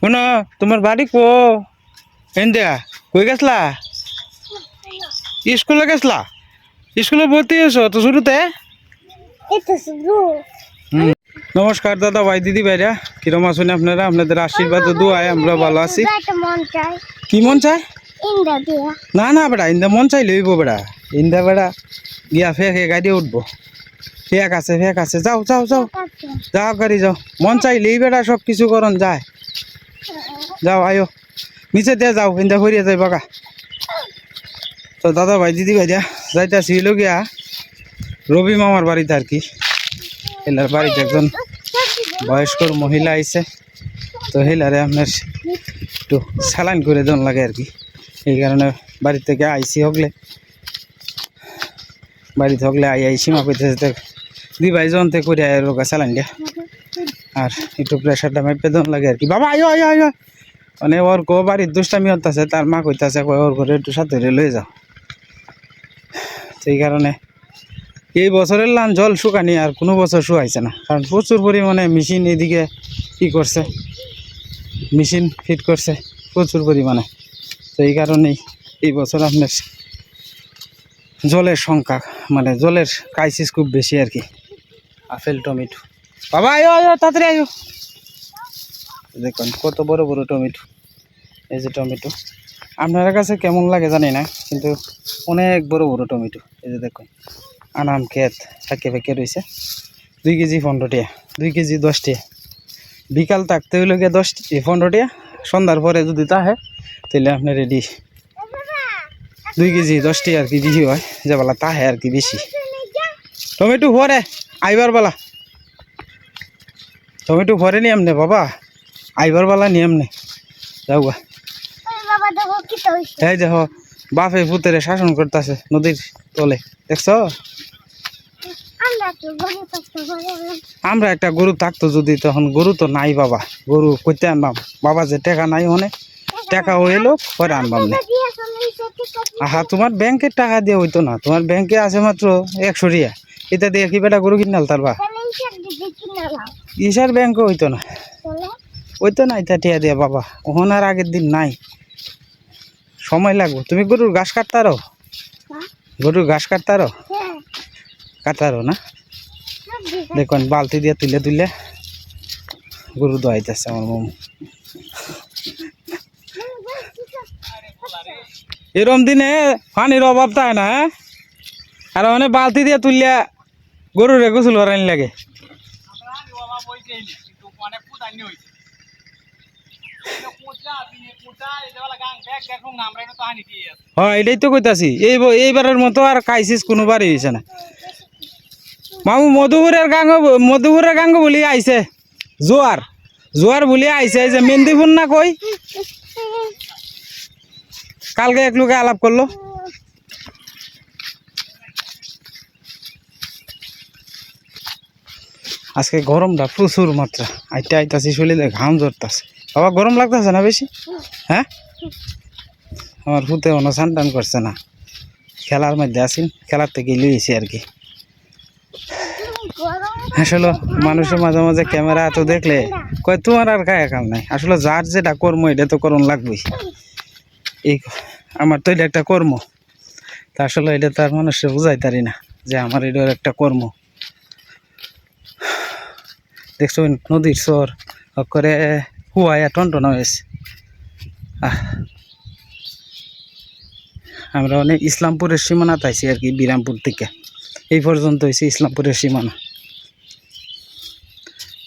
শুনো তোমার বাড়ি কো এন্দিয়া কই গেছলা? স্কুলে গেছলা? স্কুলে ভর্তি হয়েছো তো শুরুতে। নমস্কার দাদা ভাই দিদি ভাইরা কিরম আছেন আপনারা? আপনাদের আশীর্বাদ ও দোয়ায় আমরা ভালো আছি। মন চাই কি মন চায়? না না বেড়া ইন্দা মন চাইলে হইব বেড়া। ইন্দা বেড়া গিয়া ফেঁকে গাড়ি উঠবো। ফেক আছে ফেক আছে। যাও যাও যাও। যাও গাড়ি যাও। মন চাইলেই বেড়া সব কিছু করন যায়। যাও, আয়ো। নিচে দিয়ে যাও, ইন্দা হরিয়া যাই, বাগা। তো দাদা ভাই, দিদি ভাই দিয়া যাইতেছি হইল গিয়া রবি মামার বাড়িতে আর কি। এলার বাড়িতে একজন বয়স্ক মহিলা আইছে। তো হেলারে আপনার একটু স্যালাইন করে দেন লাগে আর কি। এই কারণে বাড়ি থেকে আইসি হগলে। বাড়িতে হগলে আই আই সীমা পেতে দি ভাই জনতে করে আয় রোগা স্যালাইন দিয়া আর একটু প্রেশারটা মেপে দেন লাগে আর কি। বাবা, আয়ো আয়ো আয়ো মানে ওর গো বাড়ির দুষ্টামি হতাছে তার মা কইতাছে কয় ওর ঘরে একটু সাথে লয়ে যাও। সেই কারণে এই বছরের লান জল শুকানি আর কোনো বছর শুকাইছে না। কারণ প্রচুর পরিমাণে মেশিন এদিকে কি করছে, মেশিন ফিট করছে, প্রচুর পরিমাণে। তো এই কারণেই এই বছর আপনার জলের সংখ্যা মানে জলের ক্রাইসিস খুব বেশি আর কি। Apple, tomato. বাবা, আয়ো আয়ো, তাড়াতাড়ি আয়ো। দেখুন, কত বড় বড় টমেটো। এই যে টমেটো। আপনার কাছে কেমন লাগে জানি না, কিন্তু অনেক বড় বড় টমেটো। এই যে দেখুন, আনাম ক্ষেত, ফাঁকে ফাঁকে রয়েছে। দুই কেজি পনেরো টিয়া দুই কেজি দশ টিয়া বিকাল থাকতে হইলে গিয়ে দশ পনেরো টিয়া সন্ধ্যার পরে যদি তাহে, তাহলে আপনি রেডি দুই কেজি দশ টিয়া আর কি বেশি হয়, যে বেলা তাহে আর কি বেশি। টমেটো ভরে আইবার বেলা। টমেটো ভরে নি এমনি বাবা। আইবার বেলা নি এমনি যাও গা। দেখো এই বাপে ভূতেরে শাসন করতেছে নদীর তলে। দেখছ? আমরা একটা গরু থাকতো যদি তখন গরু তো নাই বাবা। গরু কইতে আনবাম। বাবা যে টাকা নাই হনে টাকা হইল পরে আনবাম না। আহা তোমার ব্যাংকের টাকা দিয়ে হইতো না। তোমার ব্যাংকে আছে মাত্র একশো রিয়া। এটা দিয়ে কি বেটা গরু কিনাল তারবা তাহলে ইসের দিকে কিনে নাও ইসার ব্যাংকে হইতো না। চলে হইতো না এটা টিয়া দিয়া বাবা। ওখানে আর আগের দিন নাই। সময় লাগবো। তুমি গরুর ঘাস কাটতারো? হ্যাঁ। গরুর ঘাস কাটতারো? হ্যাঁ। কাটতারো না? দেখুন বালতি দিয়ে তুলে তুলে গরু দোয়াইতেছে আমার মম। এরম দিনে পানির অভাব থাকে না হ্যাঁ? আর মানে বালতি দিয়ে তুললে গরুর গোসল করানি লাগে। হ্যাঁ এটাই তো কইতাছি। এই এইবারের মতো আর ক্রাইসিস কোনোবারই হয়েছে না। মামু, মধুপুরের গাঙ্গ মধুপুরের গাঙ্গ বলি আইছে। জোয়ার। জোয়ার বলি আইছে যে মেন্দিপুর না কই? কালকে এক লোকে আলাপ করল। আজকে গরমটা প্রচুর মাত্রা। আইতে আইতাছি, শরীরে ঘাম জড়তাছে বাবা, গরম লাগতেছে না বেশি? হ্যাঁ? আমার ফুতে অনুষ্ঠান টান করছে না। খেলার মধ্যে আছি, খেলার থেকে লইছি আর কি। আসলে মানুষের মাঝে মাঝে ক্যামেরা এত দেখলে কয়, তোমার আর গায়ে কাম নাই? আসলে যার যেটা কর্ম, এটা তো করণ লাগবেই। এই আমার তো এটা একটা কর্ম। তা আসলে এটা তার মানুষের বুঝাই তারি না যে আমার এটা একটা কর্ম। দেখছ নদীর চর করে হুয়াইয়া টনটন হয়েছে। আমরা অনেক ইসলামপুরের সীমানা তাইছি আর কি, বিরামপুর থেকে। এই পর্যন্ত হয়েছে ইসলামপুরের সীমানা।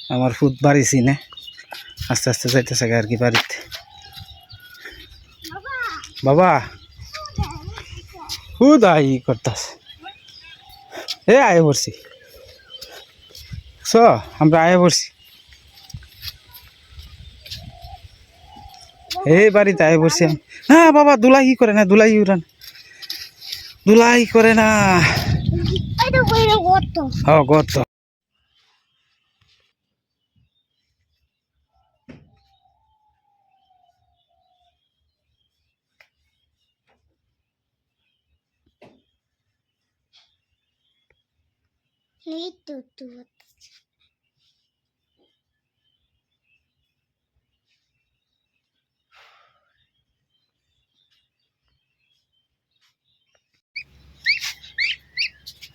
আমার ফুট বাড়ি চিনে। আস্তে আস্তে যাইতেছে আর কি বাড়িতে। বাবা! খুদ আই করতাস এ আয় পড়ছি স আমরা আয় পড়ছি। এই বাড়িতে আয় পড়ছি। না, বাবা দুলাই করে না দুলাই উড়ান। দুলাই করে না। এটা কইরে কত হ গত এই তো তো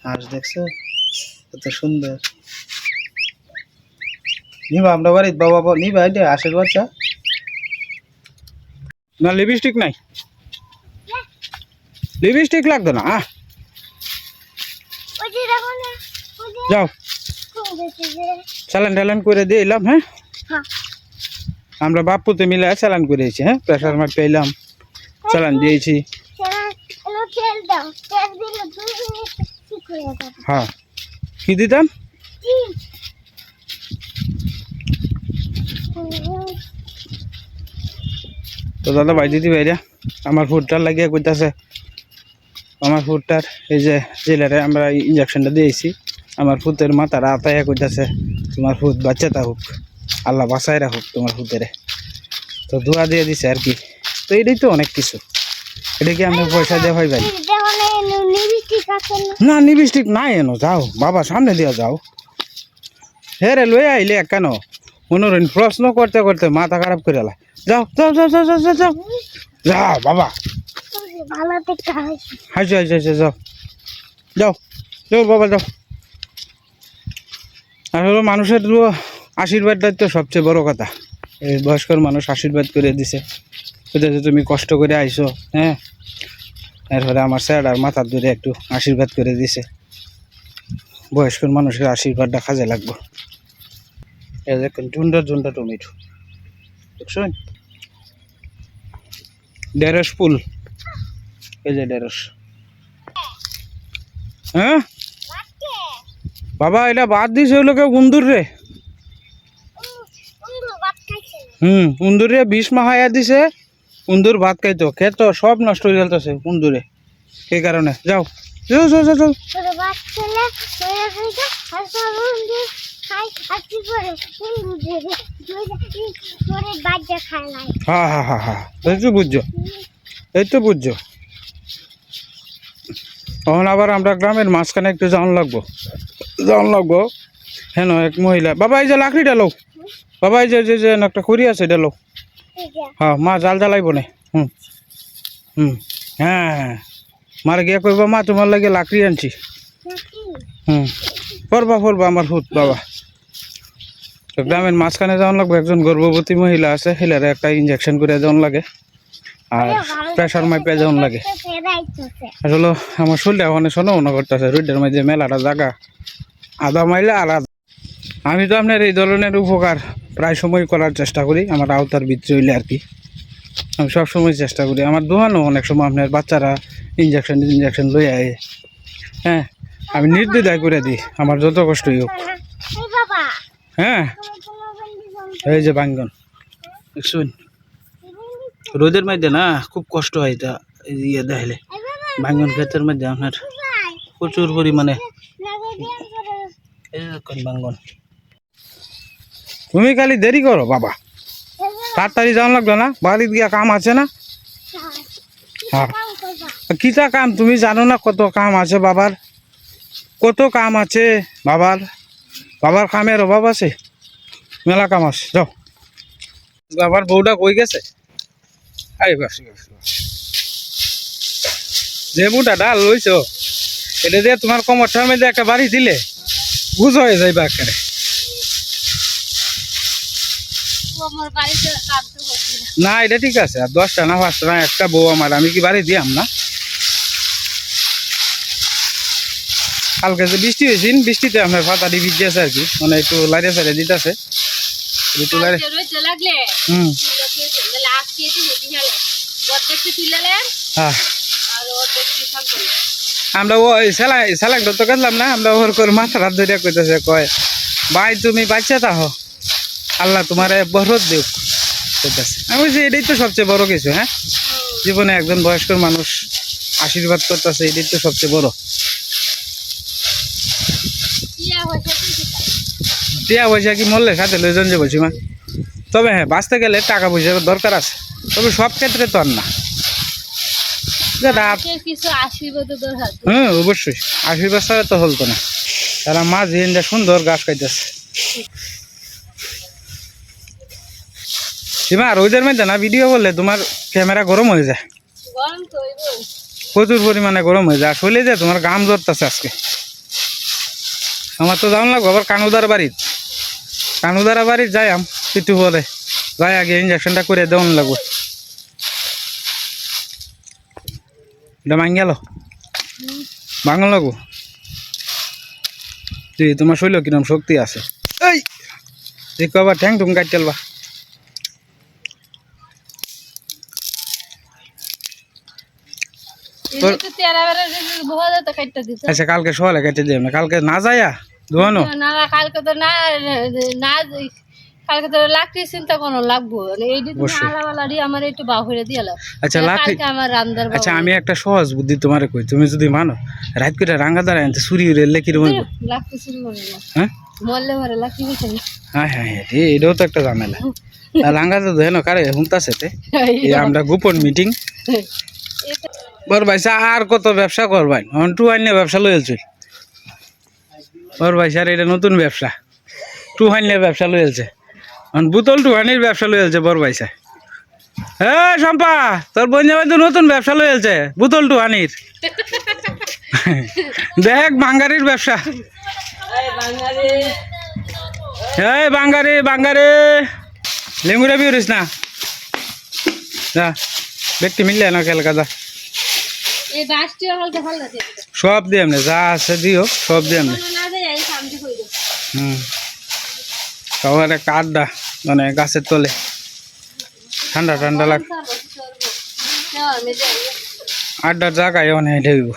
হাঁস দেখছ? কত সুন্দর। নিবা আমরা বাড়ির বাবা বাবা নিবা এটা হাঁসের বাচ্চা। না লিপস্টিক নাই। লিপস্টিক লাগতো না আহ। যাও। চালান টালান করে দিয়ে এলাম হ্যাঁ? হ্যাঁ। আমরা বাপুতে মিলে চালান করেছি হ্যাঁ? প্রেশার মার পেলাম চালান দিয়েছি। দাও হয়ে। কি দিতাম তো দাদা, ভাই দিদি ভাইরা, আমার ফুডটার লাগিয়ে কইতাছে, আমার ফুডটার এই যে জেলারে আমরা ইঞ্জেকশনটা দিয়েছি, আমার ফুতের মাথার আতায়া কইতাছে, তোমার ফুত বাচ্চা থাকুক আল্লাহ বাঁচায় রাখুক তোমার ফুতেরে। তো ধোয়া দিয়ে দিছে আর কি। তো এটাই তো অনেক কিছু। এটা কি আমি পয়সা দিয়ে ভাই? ভাই না নিবিষ্টিক নাই এনো যাও বাবা সামনে দিয়ে যাও। হে রে লই আইলে কেন? মনোরঞ্জন প্রশ্ন করতে করতে মাথা খারাপ করে এলা। যাও যাও যাও যাও যাও যাও যাও। বাবা। হাসি হাসি হাসি যাও। যাও যাও বাবা যাও। আর মানুষের আশীর্বাদটাই তো সবচেয়ে বড় কথা। এই বয়স্কর মানুষ আশীর্বাদ করে দিছে। বুঝতে যে তুমি কষ্ট করে আইছো হ্যাঁ? এরপরে আমার স্যার আর মাথার ধরে একটু আশীর্বাদ করে দিছে। বয়স্ক মানুষের আশীর্বাদটা কাজে লাগবে। এই দেখুন ঝুন্ডা ঝুন্ডা টমেটো। দেখছেন? ঢেঁড়স ফুল। এই যে ঢেঁড়স। হ্যাঁ? বাবা এটা বাদ দিছে হলো কেউ উন্দুর রে। হুম উন্দুরে বিষ মাহাইয়া দিছে। উন্দুর ভাত খাইতো খেতো সব নষ্ট হয়ে যাইতেছে উন্দুরে এই কারণে। যাও। হ্যাঁ হ্যাঁ হ্যাঁ হ্যাঁ এই তো বুঝছ। এই তো বুঝছ। তখন আবার আমরা গ্রামের মাঝখানে একটু যাওয়ান লাগবো। যাওয়ান লাগবো। হ্যাঁ এক মহিলা। বাবা এই যে লাকড়িটা লো বাবা এই যে একটা খড়ি আছে এটা লো ঠিক আছে হ্যাঁ মা, জাল জ্বালাইব নে। হুম। হুম। হ্যাঁ। মার গিয়া কইবা, মা, তোমার লাগে লাকড়ি আনছি। হুম। পড়বা পড়বা আমার হুত, বাবা। গ্রামের মাঝখানে যাওয়ান লাগবে, একজন গর্ভবতী মহিলা আছে, হেলারে একটা ইঞ্জেকশন করে যাওয়ান লাগে। আর প্রেশার মাইপে যাওয়ান লাগে। আসলে আমার শরীরটা ওখানে শোনো, মনে করতেছে রোডের মধ্যে মেলাটা জায়গা আধা মাইলে আর আমি তো আপনার এই ধরনের উপকার প্রায় সময় করার চেষ্টা করি, আমার আওতার ভিতরে হইলে আর কি। আমি সব সময় চেষ্টা করি। আমার দোকানও অনেক সময় আপনার বাচ্চারা ইঞ্জেকশন ইঞ্জেকশন লই আয়। হ্যাঁ আমি নির্দ্বিধায় করে দিই, আমার যত কষ্টই হোক। হ্যাঁ এই যে বাঙ্গন, শুন। রোদের মধ্যে না খুব কষ্ট হয় যে ইয়ে দেখলে বাঙ্গন ক্ষেতের মধ্যে আপনার প্রচুর পরিমাণে। এই বাঙ্গন। তুমি খালি দেরি করো, বাবা। তাড়াতাড়ি যাওয়া লাগবে না, বাড়ির গিয়া কাম আছে না? হ্যাঁ। কিতা কাম? তুমি জানো না কত কাম আছে বাবার? কত কাম আছে বাবার? বাবার কামের অভাব আছে? মেলা কাম আছে, যাও। বাবার বউটা কই গেছে? আই বুটা ডাল লইছ, এটা দিয়ে তোমার কমরটার মধ্যে একটা বাড়ি দিলে, বুঝ হয়ে যাইবা একেবারে আমার বাড়িতে কাজ তো হচ্ছে না। এটা ঠিক আছে। আর দশটা না পাঁচটা না একটা বউ আমার আমি কি বাড়ি দিয়াম না? কালকে যে বৃষ্টি হয়েছিল বৃষ্টিতে আপনার পাতাটি ভিজেছে আর কি মানে একটু লাইরে সাইডে দিতেছে। একটু লাগলে? হুম। হ্যাঁ। আমরা ও সেলাই সেলাই তো গেলাম না আমরা ওর করে মাথা রাত ধরে কইতেছে কয় ভাই তুমি বাচ্চা তাহো? আল্লাহ তোমার বরত কইতেছে আমি বলছি এটাই তো সবচেয়ে বড় কিছু হ্যাঁ? জীবনে একজন বয়স্ক মানুষ আশীর্বাদ করতেছে এটাই তো সবচেয়ে বড়। টিয়া পয়সা কি মরলে সাথে লইজন যে বলছি মা? তবে হ্যাঁ বাঁচতে গেলে টাকা পয়সার দরকার আছে। তবে সব ক্ষেত্রে তো আর না। হ্যাঁ অবশ্যই। আশীর্বাদ ছাড়া তো হলতো না। তারা মা জিন্দা সুন্দর গাছ খাইতেছে সীমা রোদের মধ্যে না ভিডিও করলে তোমার ক্যামেরা গরম হয়ে যায়। প্রচুর পরিমাণে গরম হয়ে যায়। আসলে যে তোমার গাম ধরতেছে আজকে। আমার তো যাওয়ান লাগবো আবার কানুদার বাড়ির। কানুদার বাড়ির যাই আম একটু পরে। যাই আগে ইঞ্জেকশনটা করে দেওয়ান লাগবো। এটা মাং গেল ভাঙন লাগবো। তুই তোমার শৈল কিরম শক্তি আছে? এই দেখো আবার ঠ্যাং টুং কাট চলবা এই যে তো তেরা বেড়া বহু তো কাটতে দিত আচ্ছা কালকে সকালে কেটে কালকে না যাইয়া ধোয়ানো? না কালকে তো না না কালকে তো লাকড়ি চিন্তা কোনো লাগবো। মানে এই দিন আলাবালারি আমার একটু বাহুরে দিয়ালো আচ্ছা লাকড়ি আমার রান্দার আচ্ছা আমি একটা সহজ বুদ্ধি তোমার কই। তুমি যদি মানো রাত করে রাঙ্গা দাঁড়ায় আনতে সুরি রেলে লাকড়ি শুরু করে হ্যাঁ? মরলে মরে লাকড়ি বেছে হ্যাঁ হ্যাঁ হ্যাঁ এটাও তো একটা ঝামেলা। আর রাঙ্গা তো হেন কারে হুমতাছে তে? আমরা গোপন মিটিং। বর ভাইসা আর কত ব্যবসা করবাই অন টু আইনে ব্যবসা লইলছিল বর ভাইসার এটা নতুন ব্যবসা। টু আইনে ব্যবসা অন বুতল টু আইনের ব্যবসা লইলছে বর ভাইসা হ্যাঁ শম্পা, তোর বোন জামাই তো নতুন ব্যবসা লইলছে বুতল টু হানির দেখ, বাঙ্গারির ব্যবসা। এই, বাঙ্গারি বাঙ্গারি। লেঙ্গুরা বিউরিস না? ব্যক্তি মিললে না দিয়ে দিত। সব দিয়ে এমনি যা আছে দিও সব দিয়ে এমনি। হুম। সবার একটা আড্ডা মানে গাছের তলে। ঠান্ডা ঠান্ডা লাগ আড্ডার জায়গায় অনেক ঢেকব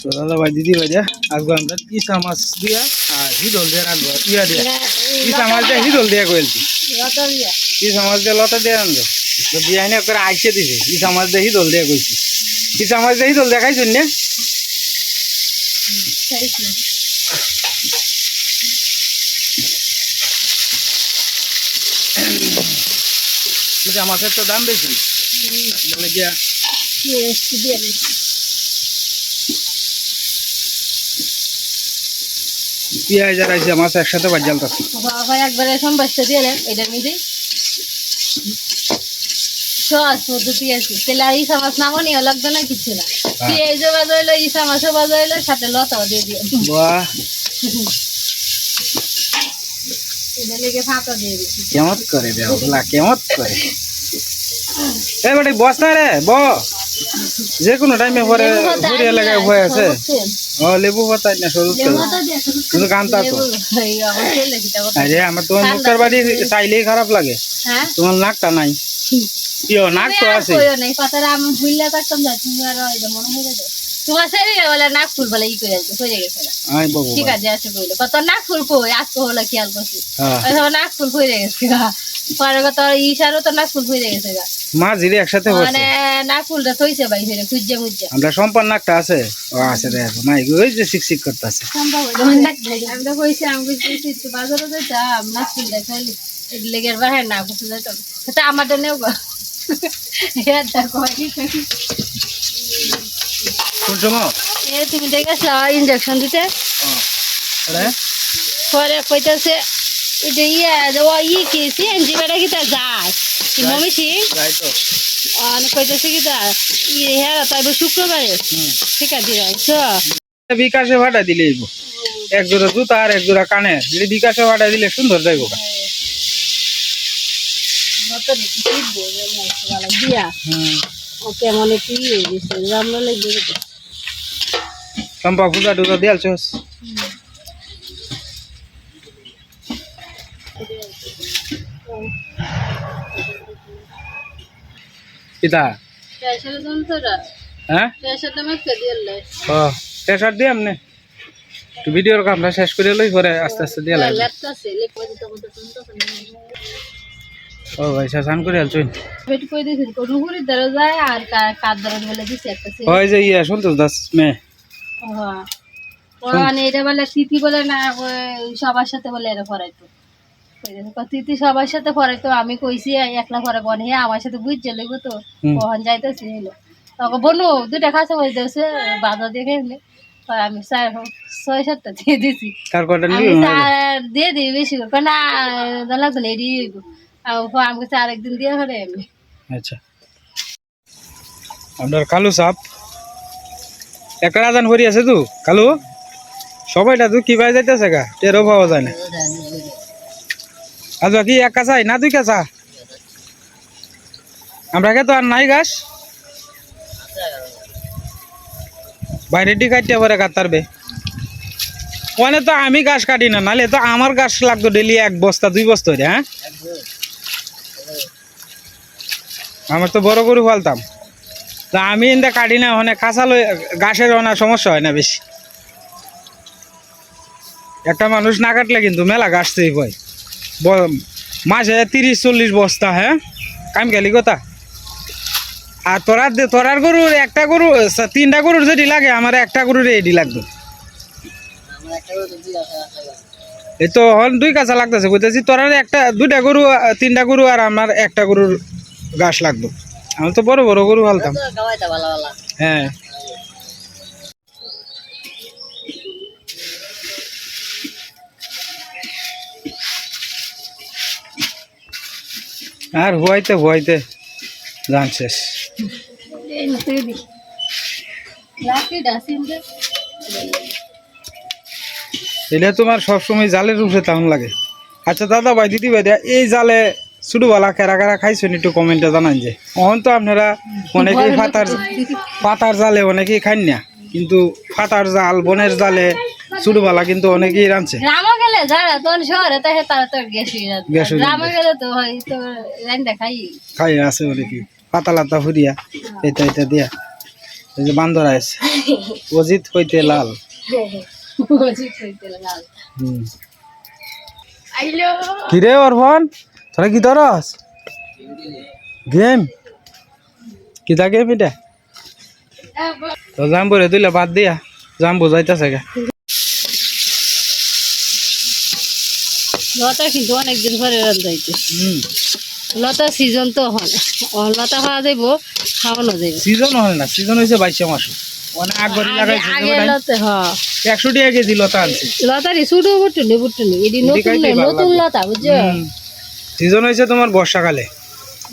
তো দাদা ভাই দিদি ভাই দিয়া আজকে আমরা ইসা মাছ দিয়া আর হিদল দিয়ে রাখব ইয়া দিয়া। ইসা মাছ দিয়া হিদল দিয়া কইলছি। ইসা সমাজ দিয়ে লতা দিয়ে আনব তো বিয়াইনে করে আইসে দিছে। ইসা সমাজ দিয়ে হিদল দিয়া কইছি। ইসা মাছ দিয়ে হিদল দেখাইছেন না? মাছের তো দাম বেশি। মানে গিয়া পেঁয়াজ আর মাছ একসাথে বাজ জ্বালতাছে। একবার এখন বাচ্চা দিয়ে দেন এটার সস আছে তাহলে আর ইসা মাছ নিয়ে লাগবে না কিছু না। পেঁয়াজও বাজাইলো ইসা মাছও বাজাইলো সাথে লতাও দিয়ে দিয়ে বাহ। এটা লেগে ফাঁকা দিয়ে দিচ্ছি। কেমত করে রে কেমত করে। এ বেটি বস না রে ব। যে কোনো টাইমে পরে হয়ে আছে। ও লেবু পাতা না সরু কিন্তু কান্তা তো। আরে আমার তোমার মুখের বাড়ি চাইলেই খারাপ লাগে। হ্যাঁ? তোমার নাকটা নাই। কিও নাক তো আছে নেই পাতার আমি ভুললে থাকতাম যা তুমি আর এটা মনে হয়ে যাবে তোমার শরীরে বলে নাক ফুল বলে ই করে আছে হয়ে গেছে না আই বাবু ঠিক আছে আছে বলে কত নাক ফুল কই আজকে হলো খেয়াল করছি হ্যাঁ ওই নাক ফুল হয়ে গেছে পরে কত ইশারও তো নাক ফুল হয়ে গেছে গা মা জিরে একসাথে মানে নাক ফুলটা থইছে ভাই ফিরে খুঁজে খুঁজে আমরা সম্পান নাকটা আছে ও আছে না ওই যে করতেছে তো কইছি আমি কইছি বাজারে যেতাম নাক ফুল দেখাইলি লেগের বাহে না করতে যেতাম সেটা আমার জন্যও সময়? এ তুমি দেখেছ ইঞ্জেকশন দিতে? আরে? পরে কইতাছে এটা ইয়ে ও ই যায়? মমি সিং? ইয়ে হ্যাঁ তাই শুক্রবারে। ঠিক আছে রাখছো? বিকাশে ভাটা দিলে এক জোড়া জুতা আর এক জোড়া কানে। যদি বিকাশে ভাটা দিলে সুন্দর যাইব দিয়া? পূজা টুজা তোরা? হ্যাঁ? প্রেশার দামে কে দিলে ও প্রেশার দিয়ে আমনে একটু ভিডিওর কামটা শেষ করে লই পরে আস্তে আস্তে দিয়ে লেখা তুমি ও ভাই শাসান করে আলছুন পেট কই যায় আর কার বলে দিছে একটা সে যে ইয়া সন্তোষ দাস হ্যাঁ ওরা মানে এটা বলে তিথি বলে না সবার সাথে বলে পড়াইতো। কইতাছে, কয় সবার সাথে পড়াইতো আমি কইছি একলা পরে বন আমার সাথে বুঝছে লেগো তো। কখন যাইতেছি হইল তখন বনু দুইটা খাসা হয়ে যাচ্ছে বাজার দেখে আমি চার ছয় সাতটা দিয়ে দিছি। দিয়ে দিই বেশি করে। না লাগতো আচ্ছা। আপনার কালু একটা যাইতেছে গা যায় এক না দুই আমরা কে তো আর নাই গাছ বাইরে কাটতে ওখানে তো আমি গাছ কাটি না নাহলে তো আমার গাছ লাগতো ডেলি এক বস্তা, দুই বস্তা হ্যাঁ? আমার তো বড় গরু ফালতাম তা আমি এনটা কাটি না ওখানে কাঁচা লই গাছের অনেক সমস্যা হয় না বেশি। একটা মানুষ না কাটলে কিন্তু মেলা গাছ তৈরি হয়। ব- মাসে তিরিশ, চল্লিশ বস্তা হ্যাঁ? কাম গেলি কথা? আর তোরার তোরার গরুর একটা গরু তিনটা গরুর যেটি লাগে, আমার একটা গরুর এডি লাগতো এই তো হন দুই কাঁচা লাগতেছে বুঝতেছি তোরার একটা, দুইটা গরু, তিনটা গরু আর আমার একটা গরুর গাছ লাগতো আমি তো বড় বড় গরু ফালতাম হ্যাঁ। আর হুয়াইতে হুয়াইতে জান শেষ। এটা তোমার সবসময় জালের উপরে তেমন লাগে। আচ্ছা দাদা ভাই, দিদি ভাই এই জালে ছোটবেলা কেরা কেরা খাইছেন একটু কমেন্টে জানান যে। অহন তো আপনারা অনেকেই পাতার পাতার জালে অনেকেই খান না। কিন্তু পাতার জাল বনের জালে ছোটবেলা কিন্তু অনেকেই রাঁধছে। গ্রামে গেলে যারা তোর শহরে তাকে তারা তো গ্যাস গ্রামে গেলে তো হয় তো রান্না খাই। খাই আছে অনেকেই। পাতা লাতা ফুরিয়া এটা এটা দিয়া। এই যে বান্দর আছে। অজিত হইতে লাল। বুঝি কইতে লাল। হুম। আইলো। কিরে অর্পণ? তোরা কি ধরস গেম কিতা গেম এটা তো জাম্বু রে দিলে বাদ দিয়া জাম্বু যাইতেছে গে লতা কিন্তু অনেকদিন পরে রান্ধাইতে লতা সিজন তো হয় লতা খাওয়া যাইব খাওয়ানো যাইব সিজন হয় না সিজন হয়েছে বাইশে মাস অনেক আগরি লাগাইছে আগে লতা হ একশো টাকা কেজি লতা আনছি লতারি শুধু বুটুনি বুটুনি এটি নতুন নতুন লতা বুঝছ সিজন হয়েছে তোমার বর্ষাকালে?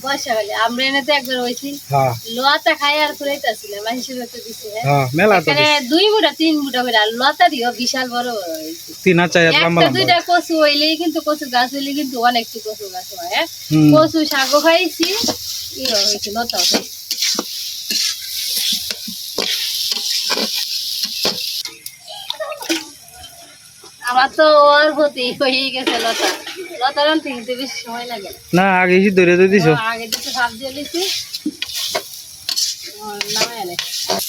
বর্ষাকালে আমরা এনে তো একবার হয়েছি। হ্যাঁ। লতা খাই আর ফুরাইতেছিল মানুষের তো দিছে হ্যাঁ। হ্যাঁ মেলা তো দুই মুঠা তিন মুঠা করে আর লতা দিও বিশাল বড় বড় হয়েছে। তিন হাত লম্বা লম্বা। দুইটা কচু হইলেই কিন্তু কচু গাছ হইলে কিন্তু অনেকটি কচু গাছ হয় কচু শাকও খাইছি ইয়ে আমার তো ওর প্রতি হয়ে গেছে লতা। লতা রানতে বেশি সময় লাগে না। আগে এসে ধরে দিয়ে দিছো। আগে দিতে ভাব দিয়ে লিছি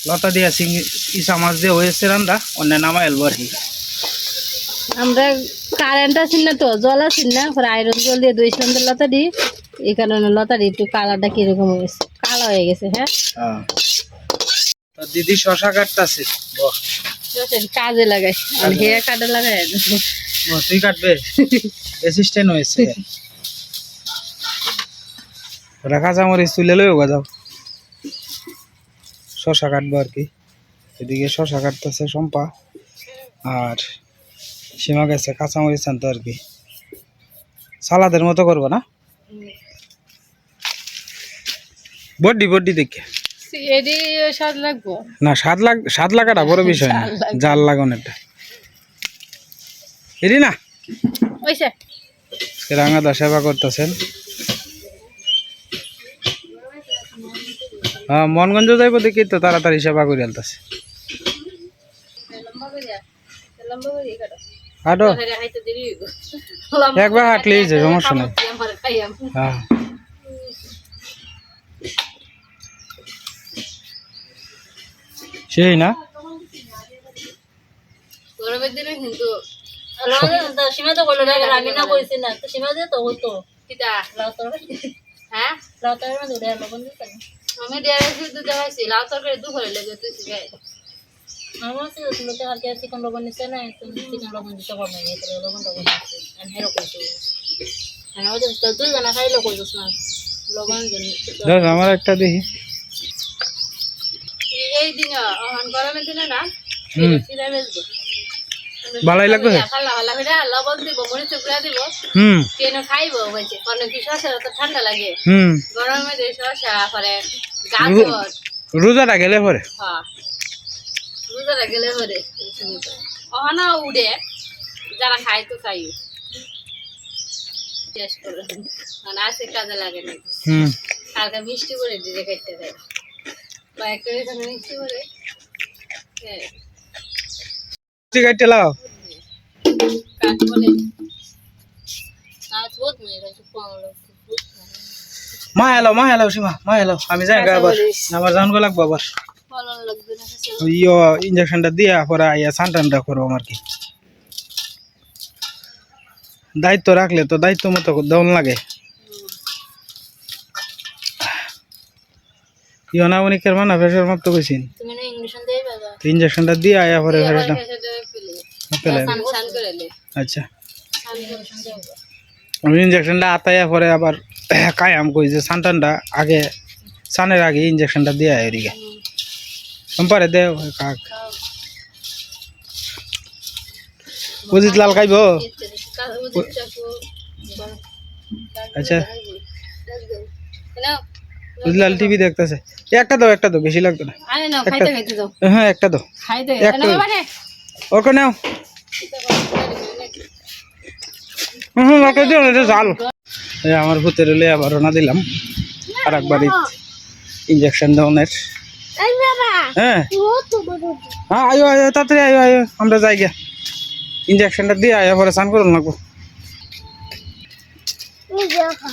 লতা দিয়া চিংড়ি ইসা মাছ দিয়ে হয়েছে রান্দা অন্য নামা এলবো আর কি। আমরা কারেন্ট আছেন না তো জল আছেন না পরে আয়রন জল দিয়ে দুই সন্ধ্যে লতা দিই এই কারণে লতার একটু কালারটা কীরকম হয়েছে? কালো হয়ে গেছে হ্যাঁ? দিদি শশা কাটতাছে। কাজে লাগাই। আর হেয়ার কাটে লাগাই। তুই কাটবে? অ্যাসিস্ট্যান্ট হয়েছে। ওরা কাঁচামরিচ তুলে লইও গা যাও। শশা কাটবো আর কি। এদিকে শশা কাটতেছে সম্পা আর সীমা গেছে কাঁচামরিচ আনতে আর কি। সালাদের মতো করব না? বড্ডি বড্ডি দেখে। এটি স্বাদ লাগবো? না স্বাদ লাগ স্বাদ লাগাটা বড় বিষয় না। জাল লাগানোটা এরি না? ওইসে। রাঙাদা সেবা করতেছেন। হ্যাঁ মনগঞ্জ যাইব দেখি তো তাড়াতাড়ি সেবা করে করে হাঁটো একবার হাঁটলেই যে সমস্যা নেই। হ্যাঁ। সেই না? গরমের দিনে কিন্তু সীমা তো বলল আমি না বলছি না তো সীমা দিয়ে তো। হতো কিতা? লাউ তরকারি হ্যাঁ লাউ তরকারি মধ্যে লবণ দিতে আমি দেড় দুধ দেখাইছি লাউ তরকারি লেগে তুই শিখাই আমার তো লোকে আর কে চিকেন লবণ নিচ্ছে না তুমি চিকেন লবণ দিতে পারবে না এটা লবণ লবণ দিচ্ছে আমি হেরো করছি আমি ওদের তুই জানা খাইলো করছিস না। লবণ জানি আমার একটা দেখি। দিনে অহন গরমের দিনে না চিরা বেচবো। ভালোই লাগবে খালা খালা করে লবণ দিব মরিচ গুঁড়া দিব। হুম। কেন খাইব হয়েছে? কারণ কি শসা তো ঠান্ডা লাগে। হুম। শসা পরে গাজর। রোজাটা গেলে পরে? হ্যাঁ। গেলে অহনা উড়ে যারা খায় তো খাই। করে। মানে আছে কাজে লাগে না। হুম। মিষ্টি করে দিলে খাইতে দেয়। একটা এখানে মিষ্টি করে হ্যাঁ ঠিক আছে লাও কাজ বলে আজ বহুত মেয়ে গেছে পাওয়া মা এলো মা এলো সীমা মা এলো আমি যাই গা আবার আমার লাগবো আবার। ইয়ো ইঞ্জেকশনটা দিয়া পরে আইয়া সানটানটা করব আমার কি। দায়িত্ব রাখলে তো দায়িত্ব মতো দেওয়ান লাগে। ইয়ো না উনি কের মানা ফেসের মতো কইছিন। তুমি না ইংলিশন দিয়ে বাবা ইঞ্জেকশনটা দিয়ে আইয়া পরে ফেসটা পেলে আচ্ছা। আমি ইঞ্জেকশনটা আতাইয়া পরে আবার কায়াম কই যে সানটানটা আগে সানের আগে ইঞ্জেকশনটা দিয়ে আয় এদিকে। পরে দে কাক। বুঝিত লাল খাইব? আচ্ছা। বুঝলাল টিভি দেখতেছে। একটা দাও একটা দাও বেশি লাগতো না। আরে না খাইতে খাইতে দাও। হ্যাঁ একটা দাও। খাইতে একটা না বাবা রে ওকে নাও। হুম ওকে দিও না এটা জাল। এই আমার ভূতের হলে আবার রওনা দিলাম। আর একবার ইঞ্জেকশন দেওয়ানের এই বাবা হ্যাঁ। ও তো বড় হ্যাঁ আয়ো আয়ো তাড়াতাড়ি আয়ো আয়ো আমরা যাই গিয়া। ইঞ্জেকশনটা দিয়ে আয়ো পরে স্নান করুন লাগবো এই দেখো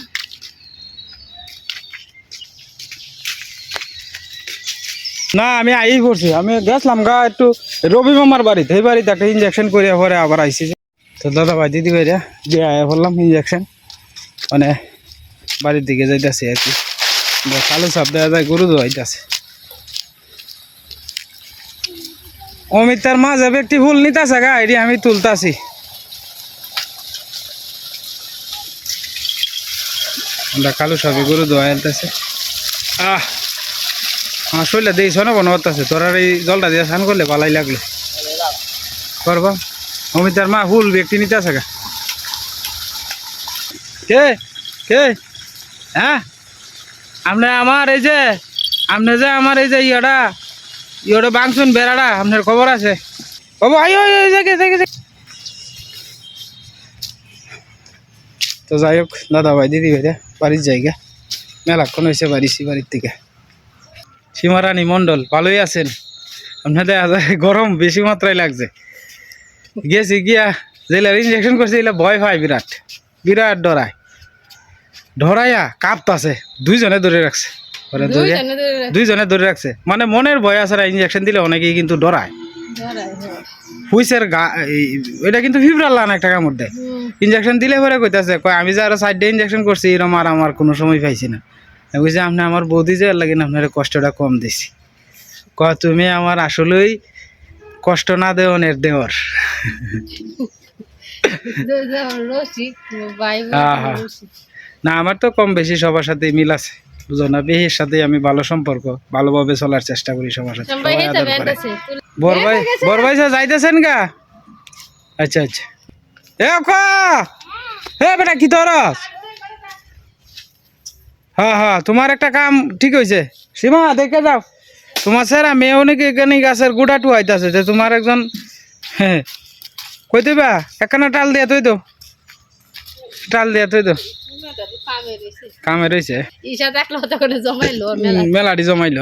না, আমি আই পড়ছি। আমি গেছিলাম গা একটু রবি মামার বাড়িতে। এই বাড়িতে একটা ইঞ্জেকশন করে পরে আবার আইসি তো দাদা ভাই, দিদি ভাইরা দিয়ে আয়া বললাম ইঞ্জেকশন মানে বাড়ির দিকে যাইতেছে আর কি। কালো সাপ দেওয়া যায়, গরু দোয়াইতেছে অমিত তার মাঝে ব্যক্তি ফুল নিতেছে গা, এটি আমি তুলতাছি। আমরা কালো সাপে গরু আনতেছে আহ! আমার শরীরে দিয়েছ না কোনো আছে? তোর এই জলটা দিয়ে স্নান করলে ভালাই লাগলে। করবা? অমিতার মা ফুল ব্যক্তি নিতে আছে কে? কে? হ্যাঁ? আপনি আমার এই যে আপনি যে আমার এই যে ইয়েটা ইয়েটা বাংশুন বেড়াটা আপনার খবর আছে। বাবু জায়গায় তো যাই হোক, দাদা ভাই, দিদি ভাই বাড়ির জায়গা। মেলাক্ষণ হয়েছে বাড়িছি, বাড়ির থেকে। সীমারানী মণ্ডল ভালোই আছেন? আপনাদের গরম বেশি মাত্রায় লাগছে। গেছি গিয়া জেলার ইঞ্জেকশন করছে এগুলা ভয় পায় বিরাট। বিরাট ডরায়। ডরাইয়া কাঁপতাছে দুইজনে ধরে রাখছে। দুইজনে ধরে রাখছে। মানে মনের ভয় আছে ইঞ্জেকশন দিলে অনেকেই কিন্তু ডরায়। হুইসের গা এটা কিন্তু ফিবরাল লান একটা কামড় দেয়। ইঞ্জেকশন দিলে পরে কইতাছে কয় আমি যে আরও সাইডে ইঞ্জেকশন করছি এরম আর আমার কোনো সময় পাইছি না। বলছি আপনি আমার বৌদি যে লাগে না আপনার কষ্টটা কম দিছি। ক তুমি আমার আসলেই কষ্ট না দেওয়ানের দেওয়ার। আহা। না আমার তো কম বেশি সবার সাথে মিল আছে বুঝো না? বেহির সাথে আমি ভালো সম্পর্ক ভালোভাবে চলার চেষ্টা করি সবার সাথে। বড় ভাই বড় ভাই যাইতেছেন গা? আচ্ছা আচ্ছা। এ বেটা কি তরস? হ্যাঁ হ্যাঁ তোমার একটা কাম ঠিক হয়েছে। সীমা, দেখে যাও। তোমার স্যার মেয়ে অনেকে এখানে গাছের গুড়া টুয়াইতেছে, যে তোমার একজন হ্যাঁ কই দিবা? একখানা টাল দিয়া তুই তো টাল দিয়া তুই তো কামে রয়েছে। মেলাটি জমাইল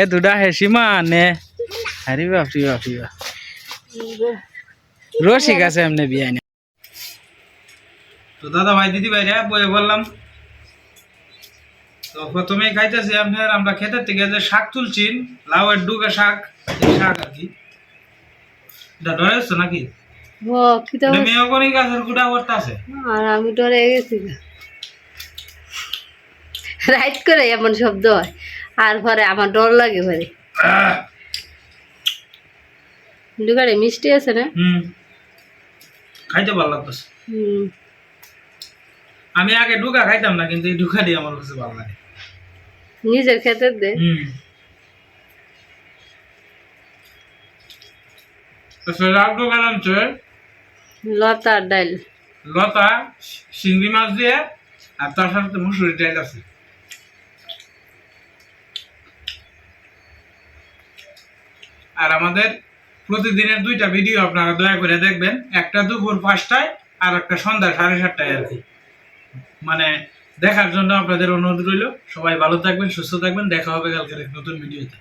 এ দুটা হে সীমা, নে। আরে বাপরি বাপরি বাপ রসিক আছে এমনি বিয়ে তো দাদা, ভাই দিদি ভাই বয়ে বললাম তো প্রথমে খাইতেছি আপনার আমরা খেতের থেকে যে শাক তুলছি লাউয়ের ডুগা শাক এই শাক আর কি। এটা ডরাইছো নাকি? ও কি তো এটা মেয়গনি গাছের গুড়া আর আমি ডরে গেছি রাইট করে এমন শব্দ হয় আর পরে আমার ডর লাগে পরে। দুগাড়ে মিষ্টি আছে না? হুম। খাইতে ভালো লাগতেছে। হুম। আমি আগে ডুকা খাইতাম না কিন্তু এই ডুকা দিয়ে আমার কাছে ভালো লাগে। নিজের খেতে দে। ডাইল। লতা চিংড়ি মাছ দিয়ে আর তার সাথে মুসুরি ডাল আছে। আর আমাদের প্রতিদিনের দুইটা ভিডিও আপনারা দয়া করে দেখবেন। একটা দুপুর পাঁচটায় আর একটা সন্ধ্যা সাড়ে সাতটায় আর কি। মানে দেখার জন্য আপনাদের অনুরোধ রইল। সবাই ভালো থাকবেন, সুস্থ থাকবেন। দেখা হবে কালকের নতুন ভিডিওতে।